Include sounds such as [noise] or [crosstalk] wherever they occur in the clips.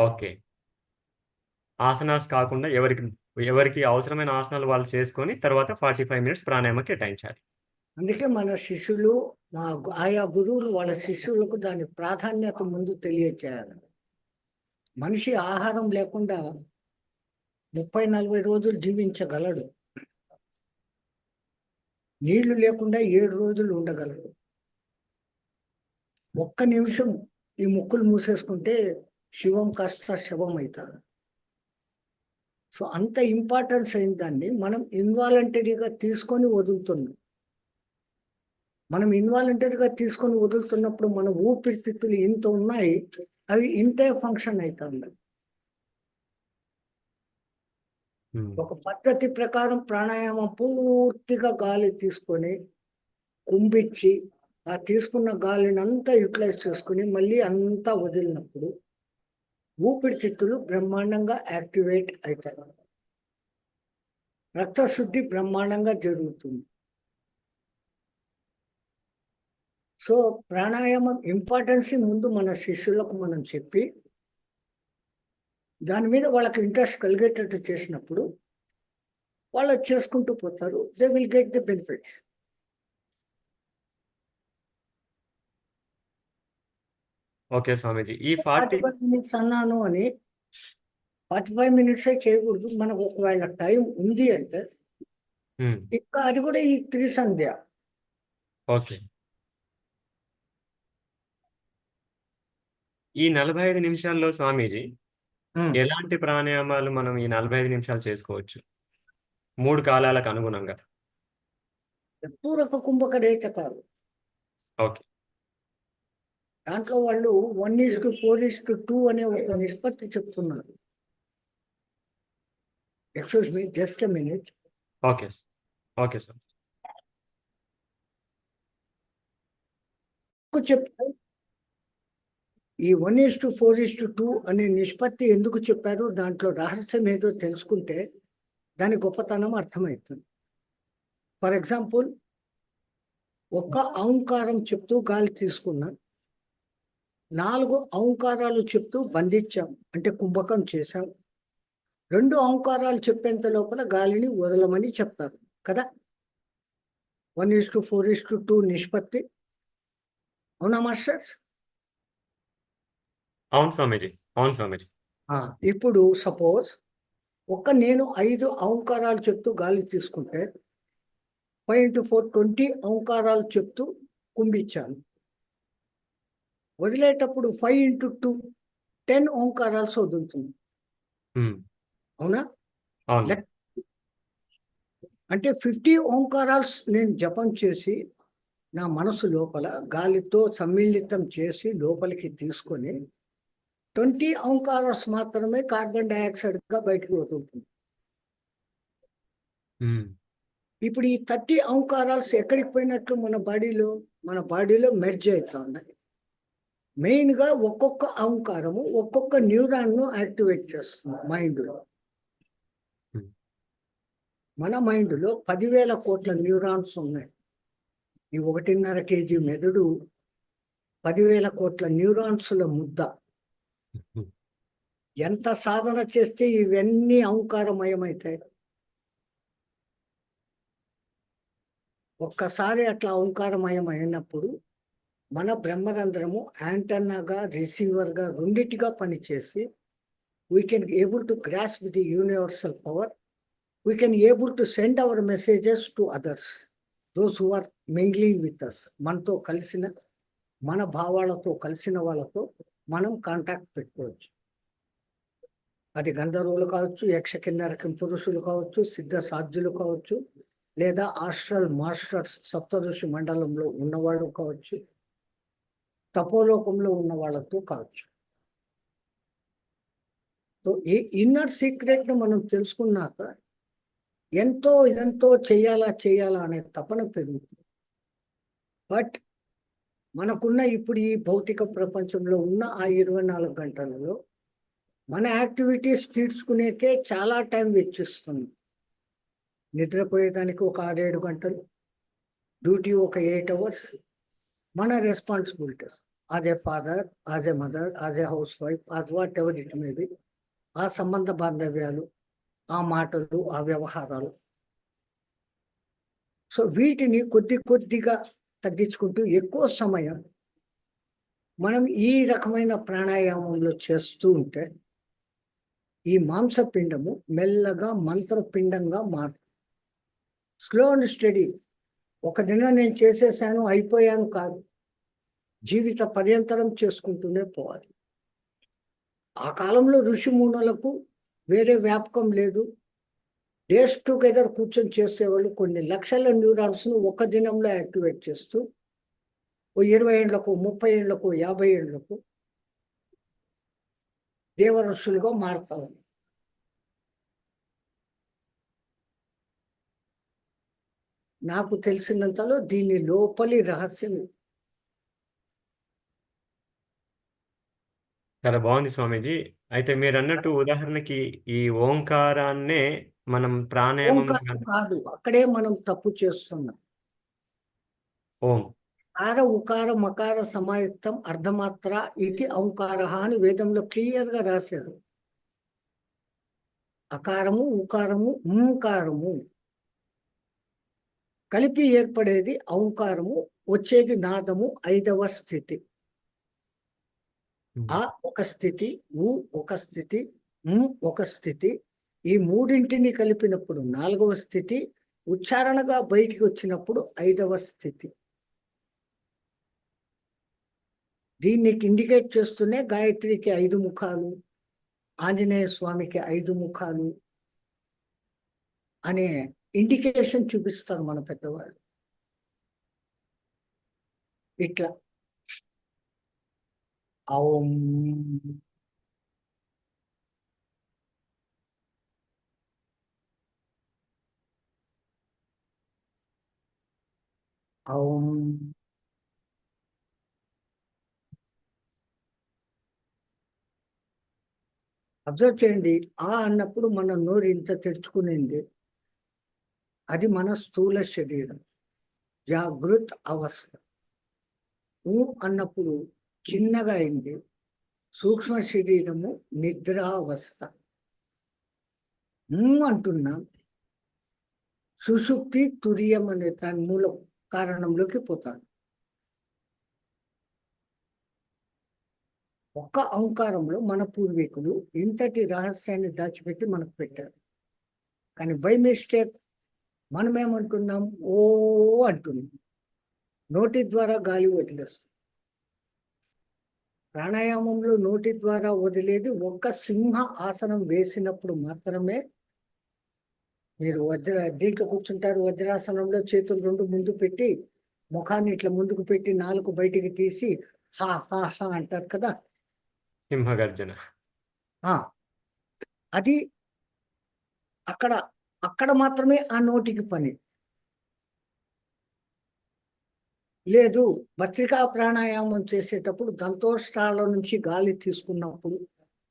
Okay. Asanas కాకుండా ఎవరికి ఎవరికి అవసరమైన ఆసనాలు వాళ్ళు చేసుకొని తర్వాత 45 మినిట్స్ ప్రాణాయామం కేటాయించాలి. అందుకే మన శిష్యులు మా ఆయా గురువులు వాళ్ళ శిష్యులకు దాని ప్రాధాన్యత ముందు తెలియచేయాలి. మనిషి ఆహారం లేకుండా 30, 40 రోజులు జీవించగలడు. నీళ్ళు లేకుండా ఏడు రోజులు ఉండగలడు. ఒక్క నిమిషం ఈ ముక్కులు మూసేసుకుంటే శివం కాస్త శవం అయితాడు. సో అంత ఇంపార్టెన్స్ అయిన దాన్ని మనం ఇన్వాలంటరీగా తీసుకొని వదులుతున్నాం. మనం ఇన్వాలంటరీగా తీసుకొని వదులుతున్నప్పుడు మన ఊపిరితిత్తులు ఇంత ఉన్నాయి. అవి ఇంతే ఫంక్షన్. హ్మ్. ఒక పద్ధతి ప్రకారం ప్రాణాయామం పూర్తిగా గాలి తీసుకొని, కుంభించి, ఆ తీసుకున్న గాలినంతా యుటిలైజ్ చేసుకొని మళ్ళీ అంతా వదిలినప్పుడు ఊపిరితిత్తులు బ్రహ్మాండంగా యాక్టివేట్ అవుతాయి రక్తశుద్ధి బ్రహ్మాండంగా జరుగుతుంది. సో ప్రాణాయామం ఇంపార్టెన్స్ ముందు మన శిష్యులకు మనం చెప్పి దాని మీద వాళ్ళకి ఇంట్రెస్ట్ కలిగేటట్టు చేసినప్పుడు వాళ్ళు చేసుకుంటూ పోతారు. They will get the benefits. Okay Swamiji. ఈ 40 45 మినిట్స్ అన్నాను అని 45 మినిట్సే చేయకూడదు. మనకు ఒకవేళ టైం ఉంది అంటే. ఇంకా అది కూడా ఈ త్రిసంధ్య. ఓకే. ఈ 45 నిమిషాల్లో స్వామీజీ. ఎలాంటి ప్రాణాయామాలు మనం ఈ 45 నిమిషాలు చేసుకోవచ్చు? 3 కాలాలకు అనుగుణంగా. పూరక కుంభక రేచకాలు. ఓకే. దాంట్లో వాళ్ళు 1:4:2 అనే ఒక నిష్పత్తి చెప్తున్నారు. Excuse me just minute. Okay. Okay sir. చెప్పారు? ఈ 1:4:2 అనే నిష్పత్తి ఎందుకు చెప్పారో దాంట్లో రహస్యం ఏదో తెలుసుకుంటే దాని గొప్పతనం అర్థమవుతుంది. ఫర్ ఎగ్జాంపుల్ ఒక్క ఔంకారం చెప్తూ గాలి తీసుకున్నాం. 4 ఔంకారాలు చెప్తూ బంధించాం. అంటే కుంభకం చేశాం. 2 ఔంకారాలు చెప్పేంత లోపల గాలిని వదలమని చెప్తారు కదా! 1:4:2 నిష్పత్తి. అవునా మాస్టర్స్? అవును స్వామీజీ. అవును స్వామీజీ. ఇప్పుడు సపోజ్ ఒక్క నేను 5 ఔంకారాలు చెప్తూ గాలి తీసుకుంటే 5/4 20 ఔంకారాలు చెప్తూ కుంభించాను. వదిలేటప్పుడు 5/2 10 ఓంకారాలు వదులుతుంది. అవునా? అంటే 50 ఓంకారాల్స్ నేను జపం చేసి నా మనసు లోపల గాలితో సమ్మిళితం చేసి లోపలికి తీసుకొని 20 ఓంకారాస్ మాత్రమే కార్బన్ డయాక్సైడ్‌గా బయటకు వదులుతుంది. ఇప్పుడు ఈ 30 ఓంకారాల్స్ ఎక్కడికి పోయినట్లు మన బాడీలో? మన బాడీలో మెర్జ్ అయితా ఉన్నాయి. మెయిన్‌గా ఒక్కొక్క ఔంకారము ఒక్కొక్క న్యూరాన్‌ను యాక్టివేట్ చేస్తుంది మైండ్‌లో. మన మైండ్‌లో 10,000 కోట్ల న్యూరాన్స్ ఉన్నాయి. ఈ 1.5 కేజీ మెదడు 10,000 కోట్ల న్యూరాన్స్‌ల ముద్ద. ఎంత సాధన చేస్తే ఇవన్నీ ఔంకారమయమైతాయి? ఒక్కసారి అట్లా ఓంకారమయం అయినప్పుడు మన బ్రహ్మరంధ్రము యాంటన్నాగా రిసీవర్‌గా రెండింటిగా పనిచేసి we able to to with the universal power we can able to send our messages to others those who are mingling with us మనతో కలిసిన మన భావాలతో కలిసిన వాళ్ళతో మనం కాంటాక్ట్ పెట్టుకోవచ్చు. అది గంధర్వులు కావచ్చు, యక్ష కిన్నరకం పురుషులు కావచ్చు, సిద్ధ సాధ్యులు కావచ్చు, లేదా ఆస్ట్రల్ మాస్టర్స్ సప్తఋషి మండలంలో ఉన్నవాళ్ళు కావచ్చు. తపోలోకంలో ఉన్న వాళ్ళతో కావచ్చు. సో ఈ ఇన్నర్ సీక్రెట్‌ని మనం తెలుసుకున్నాక ఎంతో ఎంతో చేయాలా, చేయాలా అనే తపన పెరుగుతుంది. బట్ మనకున్న ఇప్పుడు ఈ భౌతిక ప్రపంచంలో ఉన్న ఆ 24 గంటలలో మన యాక్టివిటీస్ తీర్చుకునేకే చాలా టైం వెచ్చిస్తుంది నిద్రపోయేదానికి ఒక 6, 7 గంటలు. డ్యూటీ ఒక ఎయిట్ అవర్స్. మన responsibilities. As a father as a mother as a housewife as whatever it be, ఆ సంబంధ బాంధవ్యాలు ఆ మాటలు ఆ వ్యవహారాలు సో వీటిని కొద్ది కొద్దిగా తగ్గించుకుంటూ ఎక్కువ సమయం మనం ఈ రకమైన ప్రాణాయామంలో చేస్తూ ఉంటే ఈ మాంసపిండము మెల్లగా మంత్రపిండంగా మారు స్లో అండ్ స్టడీ ఒక దినం నేను చేసేసాను అయిపోయాను కాదు. జీవిత పర్యంతరం చేసుకుంటూనే పోవాలి. ఆ కాలంలో ఋషి మునులకు వేరే వ్యాపకం లేదు. డేస్ టుగెదర్ కూర్చొని చేసేవాళ్ళు కొన్ని లక్షల న్యూరాన్స్ను ఒక దినంలో యాక్టివేట్ చేస్తూ ఓ ఇరవై ఏళ్ళకు ముప్పై ఏళ్ళకు యాభై ఏళ్ళకు దేవఋషులుగా మారుతారు నాకు తెలిసినంతలో దీని లోపలి రహస్యం. చాలా బాగుంది స్వామీజీ. అయితే మీరు అన్నట్టు ఉదాహరణకి ఈ ఓంకారాన్నే మనం ప్రాణాయామం ఓంకారం కాదు. అక్కడే మనం తప్పు చేస్తున్నాం. ఓం. ఆర ఉకార మకార సమాయుక్తం అర్ధమాత్ర ఇది ఔంకార అని వేదంలో క్లియర్గా రాశారు. అకారము ఉకారము ఓంకారము కలిపి ఏర్పడేది ఔంకారము వచ్చేది నాదము ఐదవ స్థితి. ఆ ఒక స్థితి ఉ ఒక స్థితి ఒక స్థితి. ఈ మూడింటిని కలిపినప్పుడు నాలుగవ స్థితి ఉచ్చారణగా బయటికి వచ్చినప్పుడు ఐదవ స్థితి. దీన్ని ఇండికేట్ చేస్తూనే గాయత్రికి ఐదు ముఖాలు ఆంజనేయ స్వామికి ఐదు ముఖాలు అనే ఇండికేషన్ చూపిస్తారు మన పెద్దవాళ్ళు. ఇట్లా. ఔం ఔం అబ్జర్వ్ చేయండి. ఆ అన్నప్పుడు మన నోరు ఇంత తెరుచుకునింది. అది మన స్థూల శరీరం. జాగృత్ అవస్థ. ఊ అన్నప్పుడు చిన్నగా అయింది. సూక్ష్మ శరీరము నిద్రావస్థ. ఊ అంటున్నాం సుషుప్తి తురియం అనే దాని మూల కారణంలోకి పోతాడు. ఒక్క అహంకారంలో మన పూర్వీకులు ఇంతటి రహస్యాన్ని దాచిపెట్టి మనకు పెట్టారు. కానీ బై మిస్టేక్ మనం ఏమంటున్నాం ఓ అంటున్నాం నోటి ద్వారా గాలి వదిలేస్తాం ప్రాణాయామంలో నోటి ద్వారా వదిలేది ఒక్క సింహ ఆసనం వేసినప్పుడు మాత్రమే మీరు వజ్ర దీంట్లో కూర్చుంటారు వజ్రాసనంలో చేతులు రెండు ముందు పెట్టి ముఖాన్ని ఇట్లా ముందుకు పెట్టి నాలుగు బయటికి తీసి హా హా హా అంటారు కదా? సింహగర్జన. అది అక్కడ అక్కడ మాత్రమే ఆ నోటికి పని. లేదు భస్త్రికా ప్రాణాయామం చేసేటప్పుడు దంతోష్టాల నుంచి గాలి తీసుకున్నప్పుడు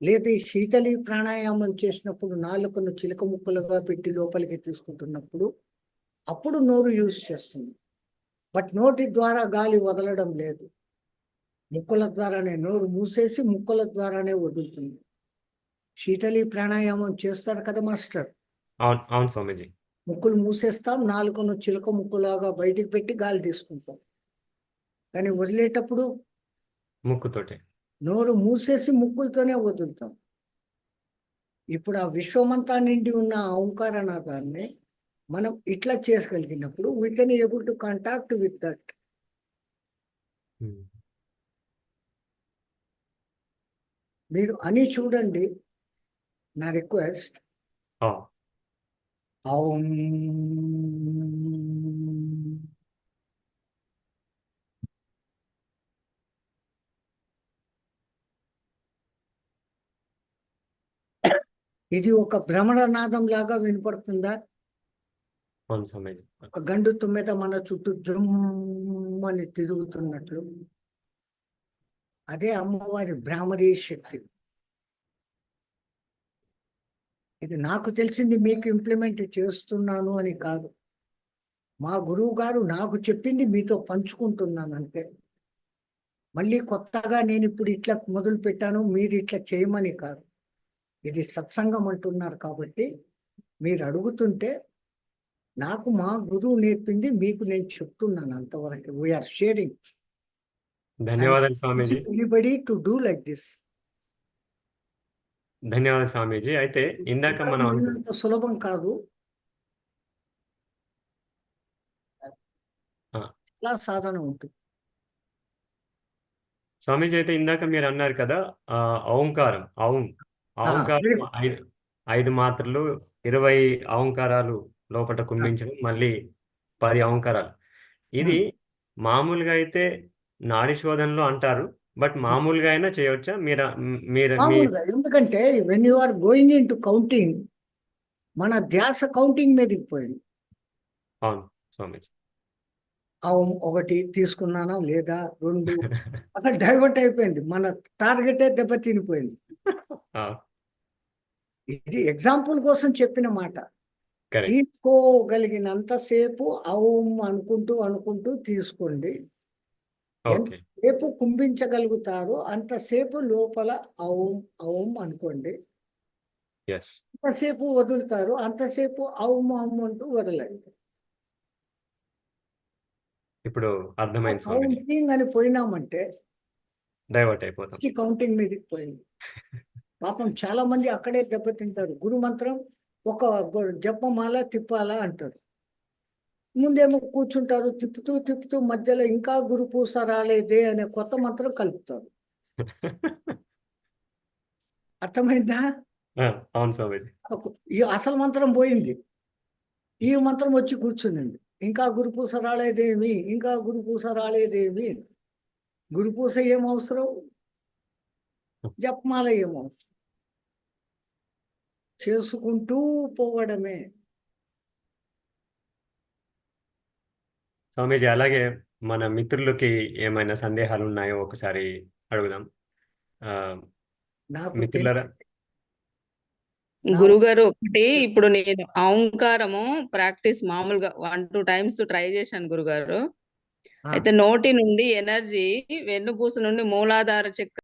లేదా ఈ శీతలి ప్రాణాయామం చేసినప్పుడు నాలుకను చిలక ముక్కలుగా పెట్టి లోపలికి తీసుకుంటున్నప్పుడు అప్పుడు నోరు యూజ్ చేస్తుంది. బట్ నోటి ద్వారా గాలి వదలడం లేదు. ముక్కుల ద్వారానే నోరు మూసేసి ముక్కుల ద్వారానే వదులుతుంది. శీతలి ప్రాణాయామం చేస్తారు కదా మాస్టర్? అవును అవును స్వామీజీ. ముక్కులు మూసేస్తాం నాలుకను చిలక ముక్కులాగా బయటికి పెట్టి గాలి తీసుకుంటాం. కానీ వదిలేటప్పుడు ముక్కుతోటే. నోరు మూసేసి ముక్కులతోనే వదులుతాం. ఇప్పుడు ఆ విశ్వమంతా నిండి ఉన్న ఆ ఓంకారనాదాన్ని మనం ఇట్లా చేసుగలిగినప్పుడు we can able to contact with that. మీరు అని చూడండి నా రిక్వెస్ట్ [coughs] ఇది ఒక భ్రమణనాదం లాగా వినపడుతుందా ఒక గండు తుమ్మెద మన చుట్టూ జుమ్మని తిరుగుతున్నట్లు. అదే అమ్మవారి భ్రామరీ శక్తి. ఇది నాకు తెలిసింది మీకు ఇంప్లిమెంట్ చేస్తున్నాను అని కాదు. మా గురువు గారు నాకు చెప్పింది మీతో పంచుకుంటున్నాను అంతే. మళ్ళీ కొత్తగా నేను ఇప్పుడు ఇట్లా మొదలు పెట్టాను మీరు ఇట్లా చేయమని కాదు. ఇది సత్సంగం అంటున్నారు కాబట్టి మీరు అడుగుతుంటే నాకు మా గురువు నేర్పింది మీకు నేను చెప్తున్నాను అంతవరకు. వీఆర్ షేరింగ్ ధన్యవాదాలు anybody to do like this ధన్యవాదాలు స్వామీజీ. అయితే ఇందాక మనం సులభం కాదు. చాలా సాధన ఉంటుంది. స్వామీజీ అయితే ఇందాక మీరు అన్నారు కదా ఆ, ఓంకారం ఔం ఓంకారం ఐదు ఐదు మాత్రలు ఇరవై ఓంకారాలు లోపల కుంభించడం మళ్ళీ పది ఓంకారాలు ఇది మామూలుగా అయితే నాడి శోధనలో అంటారు బట్ మామూలుగా అయినా చేయవచ్చా మీరు మీరు మామూలుగా ఎందుకంటే when you are going into counting మన ధ్యాస కౌంటింగ్ మీదకి పోయింది. అవును స్వామీజీ. అవును ఒకటి తీసుకున్నానా లేదా? రెండు. అసలు డైవర్ట్ అయిపోయింది. మన టార్గెటే దెబ్బతినిపోయింది. ఇది ఎగ్జాంపుల్ కోసం చెప్పిన మాట. తీసుకోగలిగినంతసేపు అవుం అనుకుంటూ అనుకుంటూ తీసుకోండి. సేపు కుంభించగలుగుతారో అంతసేపు లోపల అవుం అవుం అనుకోండి. అంతసేపు వదులుతారు అంతసేపు అవుం అవుం అంటూ వదలండి. ఇప్పుడు అర్థమైంది కౌంటింగ్ అని పోయినామంటే డైవర్ట్ అయిపోతాం. కౌంటింగ్ మీదకి పోయింది. పాపం చాలా మంది అక్కడే దెబ్బతింటారు. గురు మంత్రం ఒక జపమాల తిప్పాలా అంటారు. ముందేమో కూర్చుంటారు తిప్పుతూ తిప్పుతూ మధ్యలో ఇంకా గురు పూస రాలేదే అనే కొత్త మంత్రం కలుపుతారు. [laughs] అర్థమైందా? అవును స్వామీజీ. ఈ అసలు మంత్రం పోయింది. ఈ మంత్రం వచ్చి కూర్చునింది. ఇంకా గురుపూస రాలేదేమి? ఇంకా గురుపూస రాలేదేమి? గురుపూస ఏం అవసరం? జపమాల ఏం అవసరం? చేసుకుంటూ పోవడమే. స్వామీజీ అలాగే మన మిత్రులకి ఏమైనా సందేహాలు ఉన్నాయో ఒకసారి అడుగుదాం. మిత్రులారా? గురుగారు ఒకటి ఇప్పుడు నేను ఓంకారము ప్రాక్టీస్ మామూలుగా వన్ టూ టైమ్స్ ట్రై చేశాను గురుగారు అయితే నోటి నుండి ఎనర్జీ వెన్నుపూస నుండి మూలాధార చక్రం